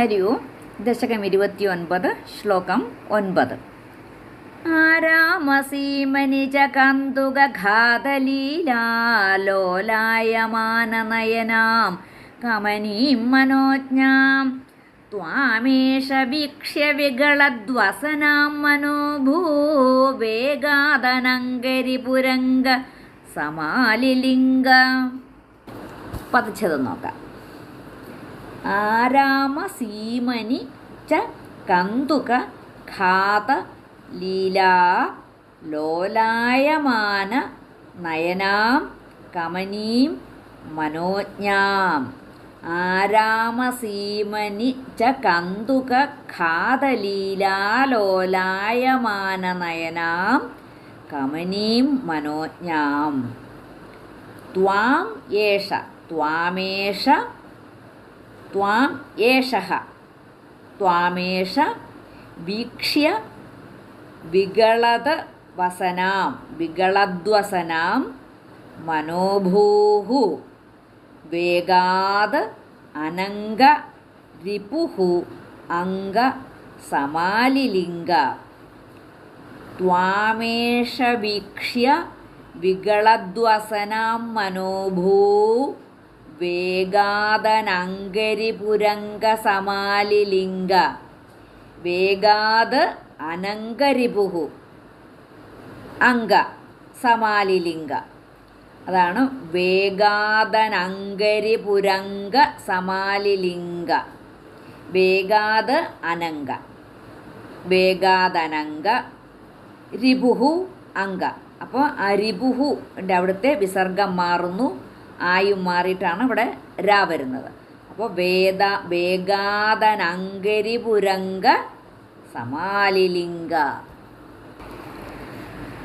ഹരി ഓം ദശകം ഇരുപത്തി ഒൻപത് ശ്ലോകം ഒൻപത്. ആരാമസീമനി ച കന്തുകഘാതലീലാലോലായമാനനയനാം കമനീം മനോജ്ഞാം ത്വാമേഷ വീക്ഷ്യ വികളദ്വസനാം മനോഭൂവേഗാതനങ്കരിപുരംഗ സമാലിലിംഗ. പതിച്ചത് നോക്കാം. ആരാമസീമനി ച കന്തുക ഖാത ലീലാ ലോലായമാന നയനാം കമനീം മനോജ്ഞാം. ആരാമസീമനി ച കന്തുക ഘാതലീലാലോലായമാന നയനാം കമനീം മനോജ്ഞാം. ത്വാം ഏഷ ത്വാമേഷ ത്വാം ഏഷഃ ത്വാമേഷ വീക്ഷ്യ വികളത വസനാം വികളദ്വസനാം മനോഭൂഹു വേഗാത് അനങ്ക റിപുഹു അംഗ സമാലിലിംഗ ത്വാമേഷ വീക്ഷ്യ വികളദ്വസനാം മനോഭൂ വേഗാദനങ്കരിപുരംഗസമാലിലിംഗ. വേഗാത് അനങ്കരിപുഹു. അംഗ സമാലിലിംഗ. അതാണ് വേഗാദനങ്കരിപുരംഗ സമാലിലിംഗ വേഗാത് അനങ്ക. വേഗാദനങ്ക രിപുഹു അങ്ക അപ്പോൾ അരിപുഹുന്റെ രിപുഹു അവിടുത്തെ വിസർഗം മാറുന്നു. ആയും മാറിയിട്ടാണ് ഇവിടെ രാ വരുന്നത്. അപ്പോൾ വേദ വേഗാതനങ്കരിപുരംഗ സമാലിലിംഗ.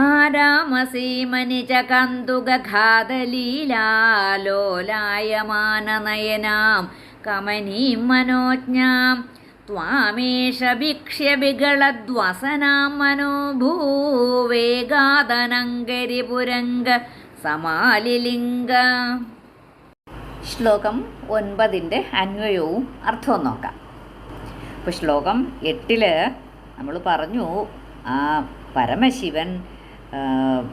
ആരാമസീമനി ച കന്തുകഘാതലീലാലോലായമാനനയനാം കമനീം മനോജ്ഞാം. ത്വാമേഷ ഭിക്ഷ്യ വികളദ്വസനാം മനോഭൂവേഗാദനങ്കരിപുരംഗ സമാലിലിംഗ. ശ്ലോകം ഒൻപതിന്റെ അന്വയവും അർത്ഥവും നോക്കാം. ഇപ്പോൾ ശ്ലോകം എട്ടിൽ നമ്മൾ പറഞ്ഞു ആ പരമശിവൻ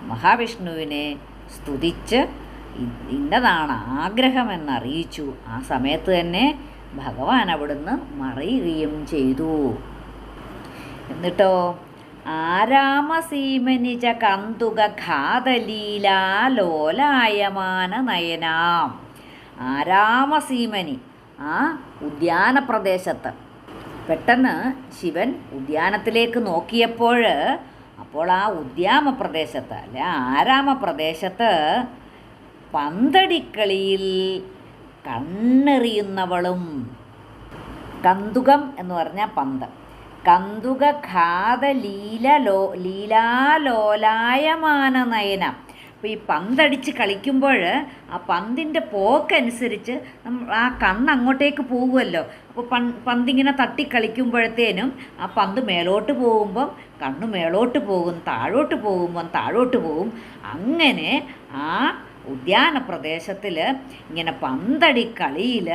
മഹാവിഷ്ണുവിനെ സ്തുതിച്ച് ഇന്നതാണ് ആഗ്രഹമെന്നറിയിച്ചു. ആ സമയത്ത് തന്നെ ഭഗവാൻ അവിടുന്ന് മറയുകയും ചെയ്തു. എന്നിട്ടോ? ആരാമസീമനിജ കന്തുക ഘാതലീലാലോലായമാന നയനാം ആരാമസീമനി ആ ഉദ്യാനപ്രദേശത്ത്. പെട്ടെന്ന് ശിവൻ ഉദ്യാനത്തിലേക്ക് നോക്കിയപ്പോൾ അപ്പോൾ ആ ഉദ്യാമപ്രദേശത്ത് അല്ലെ ആരാമപ്രദേശത്ത് പന്തടിക്കളിയിൽ കണ്ണെറിയുന്നവളും കന്തുകം എന്ന് പറഞ്ഞാൽ പന്ത്. കന്തുക ലോ ലീലാലോലായമാന നയനം അപ്പോൾ ഈ പന്തടിച്ച് കളിക്കുമ്പോൾ ആ പന്തിന്റെ പോക്കനുസരിച്ച് നമ്മൾ ആ കണ്ണ് അങ്ങോട്ടേക്ക് പോകുമല്ലോ. അപ്പോൾ പ പന്തിങ്ങനെ തട്ടി കളിക്കുമ്പോഴത്തേനും ആ പന്ത് മേലോട്ട് പോകുമ്പം കണ്ണ് മേലോട്ട് പോകും താഴോട്ട് പോകുമ്പം താഴോട്ട് പോകും. അങ്ങനെ ആ ഉദ്യാന പ്രദേശത്തിൽ ഇങ്ങനെ പന്തടി കളിയിൽ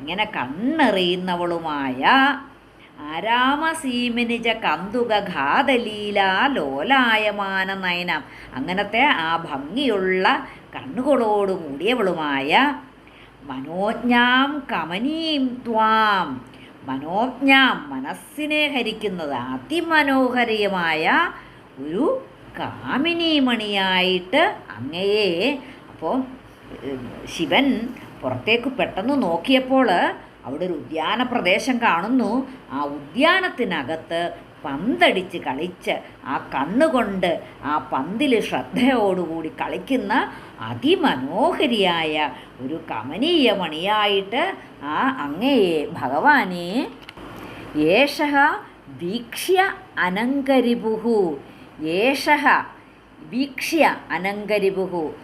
ഇങ്ങനെ കണ്ണെറിയുന്നവളുമായ ആരാമസീമിനിജ കന്തുക ഘാതലീല ലോലായമാന നയനം. അങ്ങനത്തെ ആ ഭംഗിയുള്ള കണ്ണുകളോട് കൂടിയവളുമായ മനോജ്ഞാം കമനീം ത്വാം. മനോജ്ഞാം മനസ്സിനെ ഹരിക്കുന്നത് അതിമനോഹരീയമായ ഒരു കാമിനീമണിയായിട്ട് അങ്ങയെ അപ്പോൾ ശിവൻ പുറത്തേക്ക് പെട്ടെന്ന് നോക്കിയപ്പോൾ അവിടെ ഒരു ഉദ്യാന പ്രദേശം കാണുന്നു. ആ ഉദ്യാനത്തിനകത്ത് പന്തടിച്ച് കളിച്ച് ആ കണ്ണുകൊണ്ട് ആ പന്തിൽ ശ്രദ്ധയോടുകൂടി കളിക്കുന്ന അതിമനോഹരിയായ ഒരു കമനീയ മണിയായിട്ട് ആ അങ്ങയെ ഭഗവാനെ. യേഷ വീക്ഷ്യ അനങ്കരിപുഹു. യേഷ വീക്ഷ്യ അനങ്കരിപുഹു.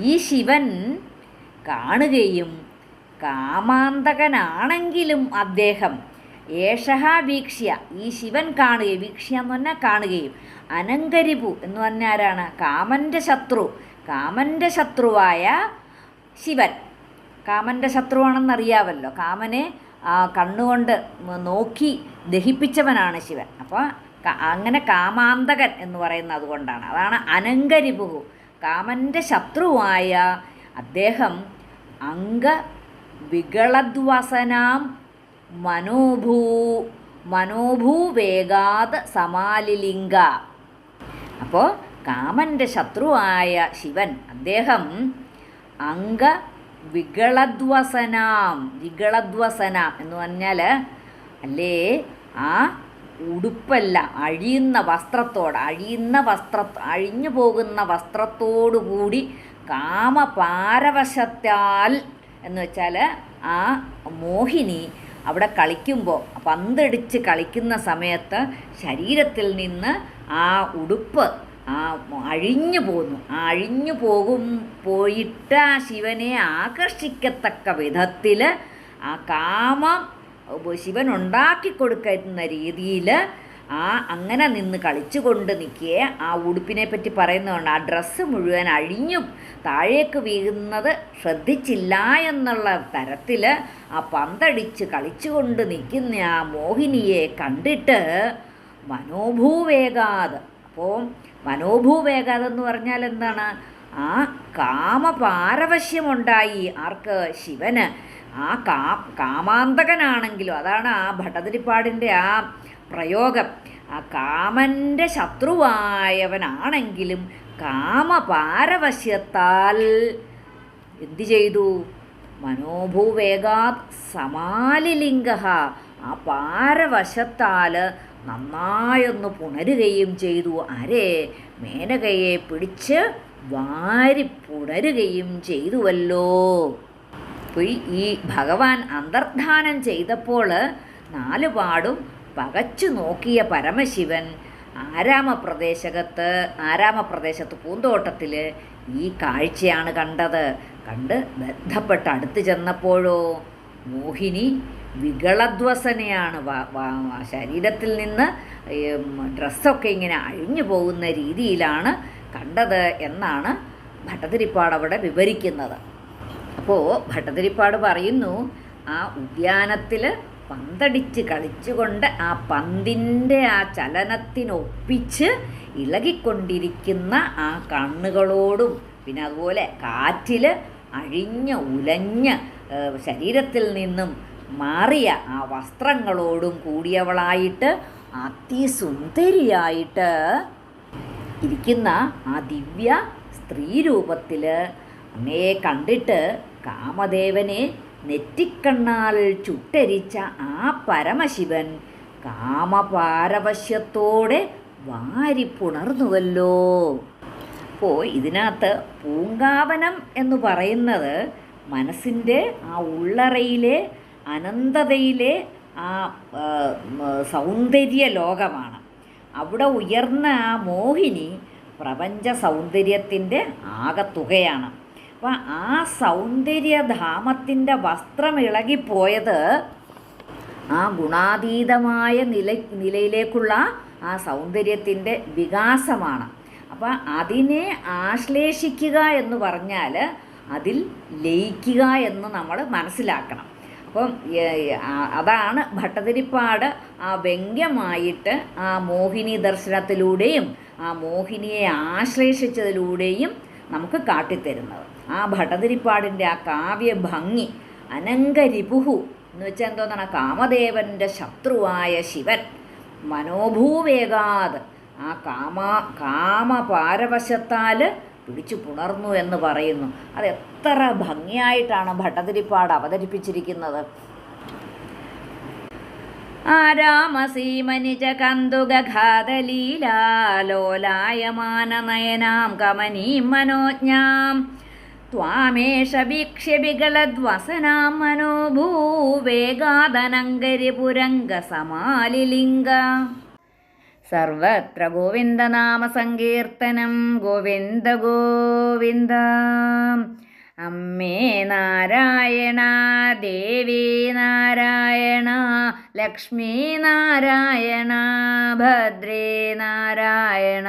ഈ ശിവൻ കാണുകയും കാമാന്തകനാണെങ്കിലും അദ്ദേഹം. ഏഷഹ വീക്ഷ്യ ഈ ശിവൻ കാണുകയും വീക്ഷ്യ എന്ന് പറഞ്ഞാൽ കാണുകയും. അനങ്കരിപു എന്ന് പറഞ്ഞാൽ ആരാണ്? കാമന്റെ ശത്രു കാമന്റെ ശത്രുവായ ശിവൻ. കാമന്റെ ശത്രുവാണെന്നറിയാവല്ലോ കാമനെ കണ്ണുകൊണ്ട് നോക്കി ദഹിപ്പിച്ചവനാണ് ശിവൻ. അപ്പോൾ അങ്ങനെ കാമാന്തകൻ എന്ന് പറയുന്നത് അതുകൊണ്ടാണ്. അതാണ് അനങ്കരിപുഹു കാമന്റെ ശത്രുവായ അദ്ദേഹം അംഗ വികളദ്വസനാം മനോഭൂ മനോഭൂവേഗാത് സമാലിലിംഗ. അപ്പോൾ കാമന്റെ ശത്രുവായ ശിവൻ അദ്ദേഹം അംഗ വികളദ്വസനാം വികളദ്വസനാം എന്ന് പറഞ്ഞാൽ അല്ലേ? ആ ഉടുപ്പല്ല അഴിയുന്ന വസ്ത്രത്തോട് അഴിയുന്ന വസ്ത്ര അഴിഞ്ഞു പോകുന്ന വസ്ത്രത്തോടുകൂടി കാമപാരവശത്താൽ എന്ന് വെച്ചാൽ ആ മോഹിനി അവിടെ കളിക്കുമ്പോൾ പന്തടിച്ച് കളിക്കുന്ന സമയത്ത് ശരീരത്തിൽ നിന്ന് ആ ഉടുപ്പ് ആ അഴിഞ്ഞു പോകുന്നു ആ അഴിഞ്ഞു പോകും പോയിട്ട് ആ ശിവനെ ആകർഷിക്കത്തക്ക വിധത്തിൽ ആ കാമം ശിവൻ ഉണ്ടാക്കി കൊടുക്കുന്ന രീതിയിൽ ആ അങ്ങനെ നിന്ന് കളിച്ചുകൊണ്ട് നിൽക്കേ ആ ഉടുപ്പിനെ പറ്റി പറയുന്നതുകൊണ്ട് ആ ഡ്രസ്സ് മുഴുവൻ അഴിഞ്ഞും താഴേക്ക് വീഴുന്നത് ശ്രദ്ധിച്ചില്ല എന്നുള്ള തരത്തിൽ ആ പന്തടിച്ച് കളിച്ചുകൊണ്ട് നിൽക്കുന്ന ആ മോഹിനിയെ കണ്ടിട്ട് മനോഭൂവേഗാത്. അപ്പോൾ മനോഭൂവേഗാത് എന്ന് പറഞ്ഞാൽ എന്താണ്? ആ കാമപാരവശ്യമുണ്ടായി ആർക്ക്? ശിവന്. ആ കാ കാമാന്തകനാണെങ്കിലും അതാണ് ആ ഭട്ടതിരിപ്പാടിന്റെ ആ പ്രയോഗം. ആ കാമന്റെ ശത്രുവായവനാണെങ്കിലും കാമപാരവശ്യത്താൽ എന്തു ചെയ്തു? മനോഭൂവേഗാത് സമാലിലിംഗ ആ പാരവശത്താൽ നന്നായൊന്ന് പുണരുകയും ചെയ്തു. ആരെ മേനകയെ പിടിച്ച് വാരി പുണരുകയും ചെയ്തുവല്ലോ. ഈ ഭഗവാൻ അന്തർധാനം ചെയ്തപ്പോൾ നാലുപാടും പകച്ചു നോക്കിയ പരമശിവൻ ആരാമപ്രദേശകത്ത് ആരാമപ്രദേശത്ത് പൂന്തോട്ടത്തിൽ ഈ കാഴ്ചയാണ് കണ്ടത്. കണ്ട് ബന്ധപ്പെട്ട് അടുത്ത് ചെന്നപ്പോഴോ മോഹിനി വികളധ്വസനയാണ് ശരീരത്തിൽ നിന്ന് ഡ്രസ്സൊക്കെ ഇങ്ങനെ അഴിഞ്ഞു പോകുന്ന രീതിയിലാണ് കണ്ടത് എന്നാണ് ഭട്ടതിരിപ്പാട് അവിടെ വിവരിക്കുന്നത്. അപ്പോൾ ഭട്ടതിരിപ്പാട് പറയുന്നു ആ ഉദ്യാനത്തിൽ പന്തടിച്ച് കളിച്ചുകൊണ്ട് ആ പന്തിന്റെ ആ ചലനത്തിനൊപ്പിച്ച് ഇളകിക്കൊണ്ടിരിക്കുന്ന ആ കണ്ണുകളോടും പിന്നെ അതുപോലെ കാറ്റിൽ അഴിഞ്ഞ് ഉലഞ്ഞ് ശരീരത്തിൽ നിന്നും മാറിയ ആ വസ്ത്രങ്ങളോടും കൂടിയവളായിട്ട് അതിസുന്ദരിയായിട്ട് ഇരിക്കുന്ന ആ ദിവ്യ സ്ത്രീരൂപത്തിൽ അങ്ങയെ കണ്ടിട്ട് കാമദേവനെ നെറ്റിക്കണ്ണാൽ ചുട്ടരിച്ച ആ പരമശിവൻ കാമപാരവശ്യത്തോടെ വാരിപ്പുണർന്നുവല്ലോ അപ്പോൾ ഇതിനകത്ത് പൂങ്കാവനം എന്ന് പറയുന്നത് മനസ്സിന്റെ ആ ഉള്ളറയിലെ അനന്തതയിലെ ആ സൗന്ദര്യ ലോകമാണ്. അവിടെ ഉയർന്ന ആ മോഹിനി പ്രപഞ്ച സൗന്ദര്യത്തിന്റെ ആകത്തുകയാണ്. അപ്പം ആ സൗന്ദര്യധാമത്തിന്റെ വസ്ത്രം ഇളകിപ്പോയത് ആ ഗുണാതീതമായ നില നിലയിലേക്കുള്ള ആ സൗന്ദര്യത്തിന്റെ വികാസമാണ്. അപ്പം അതിനെ ആശ്ലേഷിക്കുക എന്ന് പറഞ്ഞാൽ അതിൽ ലയിക്കുക എന്ന് നമ്മൾ മനസ്സിലാക്കണം. അപ്പം അതാണ് ഭട്ടതിരിപ്പാട് ആ വ്യംഗ്യമായിട്ട് ആ മോഹിനി ദർശനത്തിലൂടെയും ആ മോഹിനിയെ ആശ്ലേഷിച്ചതിലൂടെയും നമുക്ക് കാട്ടിത്തരുന്നത്. ആ ഭട്ടതിരിപ്പാടിന്റെ ആ കാവ്യ ഭംഗി അനങ്കരിപുഹു എന്ന് വെച്ചാൽ എന്തോന്നാണ്? കാമദേവന്റെ ശത്രുവായ ശിവൻ. മനോഭൂവേകാത് ആ കാമ കാമപാരവശത്താൽ പിടിച്ചു പുണർന്നു എന്ന് പറയുന്നു. അത് എത്ര ഭംഗിയായിട്ടാണ് ഭട്ടതിരിപ്പാട് അവതരിപ്പിച്ചിരിക്കുന്നത്. ആരാമസീമനിജ കമനീം മനോജ്ഞാം ത്വാമേഷ വീക്ഷ്യ വികളദ്വസനാം മനോഭൂവേഗാദനങ്കരിപുരംഗസമാലിലിംഗ സർവത്ര ഗോവിന്ദനാമസങ്കീർത്തനം ഗോവിന്ദ ഗോവിന്ദ അമ്മേ നാരായണ ദേവി നാരായണ ലക്ഷ്മി നാരായണ ഭദ്രേ നാരായണ